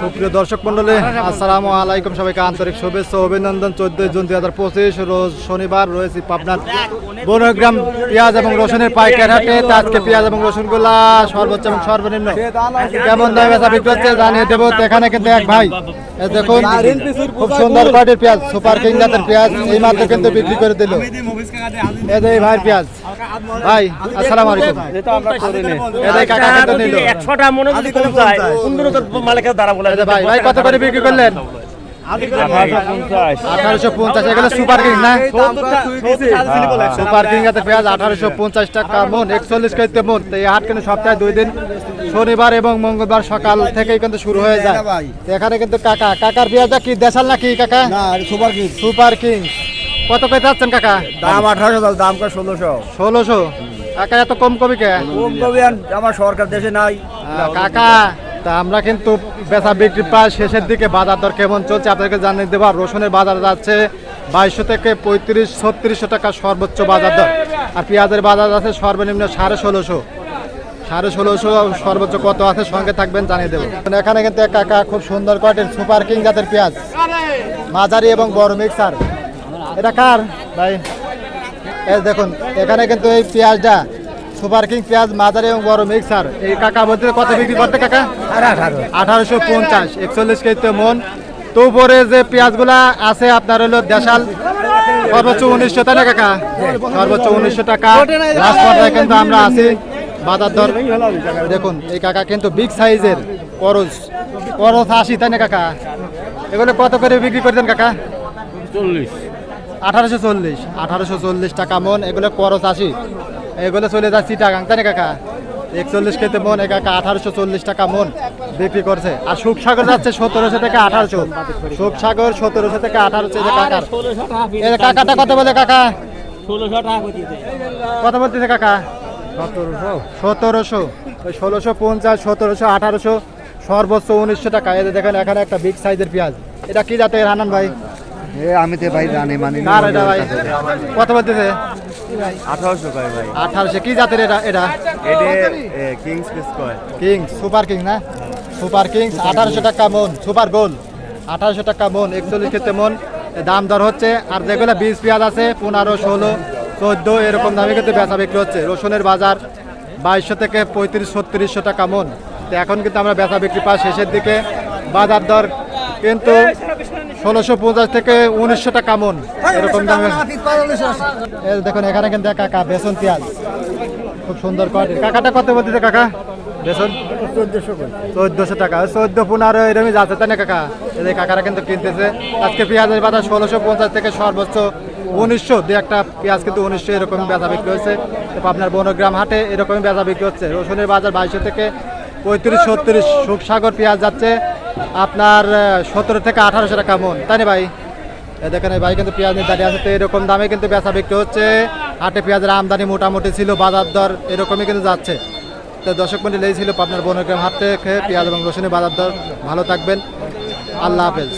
সুপ্রিয় দর্শক মন্ডলী আসসালামু আলাইকুম সবাইকে। আন্তরিক শুভেচ্ছা অভিনন্দন। চোদ্দই জুন দুই হাজার পঁচিশ, রোজ শনিবার রয়েছে পাবনার বনগ্রাম পেঁয়াজ এবং রসুনের পাইকার হাটে আজকে পেঁয়াজ এবং রসুনগুলা সর্বোচ্চ এবং সর্বনিম্ন। কেমন দামে বেচা বিক্রি জানিয়ে দেবো। এখানে কিন্তু এক ভাই দেখুন, খুব সুন্দর কোয়ালিটির পেঁয়াজ, সুপার কিং জাতের পেঁয়াজ, এই মাত্র কিন্তু বিক্রি করে দিল। এই ভাইয়ের পেঁয়াজ। ভাই আসসালামু আলাইকুম। এই যে কাকা কিন্তু নিল। মনে যদি কম যায় পনেরো মালিকের দ্বারা বলে ভাই ভাই কত করে বিক্রি করলেন? আঠারোশো পঞ্চাশ এগুলো সুপার কিং না? সুপার কিং এতে পেঁয়াজ আঠারোশো পঞ্চাশ টাকা মন একচল্লিশ কেজিতে মন। তো এই হাট কিন্তু সপ্তাহে দুই দিন শনিবার এবং মঙ্গলবার সকাল থেকেই কিন্তু শুরু হয়ে যায়। এখানে কিন্তু কাকা কাকার পেঁয়াজটা কি দেশাল নাকি কাকা? Super king. Super king. কত করে যাচ্ছেন কাকা? দাম আঠারোশো দাম কয় ষোলোশো। ষোলোশো? কাকা এত কম কবি কে? কম কবি আমার সরকার দেশে নাই। কাকা তা আমরা কিন্তু বেচা বিক্রি প্রায় শেষের দিকে বাজার দর কেমন চলছে? আপনাদেরকে জানিয়ে দেবো আর রসুনের বাজার যাচ্ছে বাইশশো থেকে পঁয়ত্রিশ ছত্রিশশো টাকা সর্বোচ্চ বাজার দর। আর পেঁয়াজের বাজার আছে সর্বনিম্ন সাড়ে ষোলোশো। সাড়ে ষোলোশো সর্বোচ্চ কত আছে সঙ্গে থাকবেন জানিয়ে দেবো। এখানে কিন্তু এক কাকা খুব সুন্দর কোয়ালিটির সুপার কিং জাতের পেঁয়াজ। মাঝারি এবং বড় মিক্সার এটা কার? ভাই। দেখুন, এখানে কিন্তু এই পেঁয়াজটা, সুপার কিং পেঁয়াজ মাদারি এবং বড় মিক্সার। এই কাকা বলতে কত বিক্রি করতে কাকা? আঠারোশো পঞ্চাশ, একচল্লিশ কেজিতে মন। তো উপরে যে পেঁয়াজগুলা আছে, আপনার হলো দেশাল, সর্বোচ্চ উনিশশো না কাকা? সর্বোচ্চ উনিশশো টাকা। লাস্ট পর্যায়ে কিন্তু আমরা আছি, বাজার দর। দেখুন, এই কাকা কিন্তু বিগ সাইজের করজ করজ আশি, তাই না কাকা? এগুলো কত করে বিক্রি করতেন কাকা? চল্লিশ। আঠারোশো চল্লিশ আঠারোশো চল্লিশ টাকা মন, এগুলো করস আশি এগুলো চলে যায় চিটাগাং, তাই না কাকা? একচল্লিশ কেতে মন এ কাকা আঠারোশো চল্লিশ টাকা মন বিক্রি করছে। আর সুখসাগর যাচ্ছে সতেরোশো থেকে আঠারোশো। সুখসাগর সতেরোশো থেকে আঠারোশো যে কাকাটা কত বলে কাকা? টাকা কত বলতেছে কাকা? সতেরোশো। ষোলোশো পঞ্চাশ, সতেরোশো আঠারোশো, সর্বোচ্চ উনিশশো টাকা। এদের দেখেন, এখানে একটা বিগ সাইজের পেঁয়াজ। এটা কি জাতের হানান ভাই? এ আমি তো ভাই জানি মানি কার এটা ভাই? কত বলতেছে? আঠারোশো কয় ভাই? আঠারোশো কি জাতের এটা এটা? এটা কিংস কয়। কিং সুপার কিং না? সুপার কিংস আঠারোশো টাকা মন সুপার গোল আঠারোশো টাকা মন একচল্লিশ ক্ষেত্রে মন দাম দর হচ্ছে। আর যেগুলো বীজ পেঁয়াজ আছে পনেরো ষোলো চোদ্দ এরকম দামে কিন্তু বেচা বিক্রি হচ্ছে। রসুনের বাজার বাইশশো থেকে পঁয়ত্রিশ ছত্রিশশো টাকা মন। তো এখন কিন্তু আমরা বেচা বিক্রি পাই শেষের দিকে বাজার দর কিন্তু ষোলোশো পঞ্চাশ থেকে টাকা মন এরকম দামে দেখুন, এখানে কিন্তু কাকা, বেসন পেঁয়াজ। খুব সুন্দর কোয়ালিটি। কাকাটা কত বলতেছে কাকা? বেসন? চোদ্দশো টাকা। চোদ্দ পনেরো এরকমই যাচ্ছে তাই না কাকা? এই কাকারা কিন্তু কিনতেছে। আজকে পেঁয়াজের বাজার ষোলোশো পঞ্চাশ থেকে সর্বোচ্চ উনিশশো। দু একটা পেঁয়াজ কিন্তু উনিশশো এরকম বেচা বিক্রি হচ্ছে। আপনার বনগ্রাম হাটে এরকমই বেচা বিক্রি হচ্ছে। রসুনের বাজার বাইশশো থেকে পঁয়ত্রিশ ছত্রিশ। সুখসাগর পেঁয়াজ যাচ্ছে আপনার সতেরো থেকে আঠারোশো টাকা মন। তাই না ভাই? দেখেন এই ভাই কিন্তু পেঁয়াজ নিয়ে দাঁড়িয়ে আছে তো এরকম দামে কিন্তু বেচা বিক্রি হচ্ছে। হাটে পেঁয়াজের আমদানি মোটামুটি ছিল, বাজার দর এরকমই কিন্তু যাচ্ছে। তো দর্শক মন্ডল লেগেছিল ছিল আপনার বনগ্রাম হাট থেকে পেঁয়াজ এবং রসুনের বাজার দর। ভালো থাকবেন। আল্লাহ হাফেজ।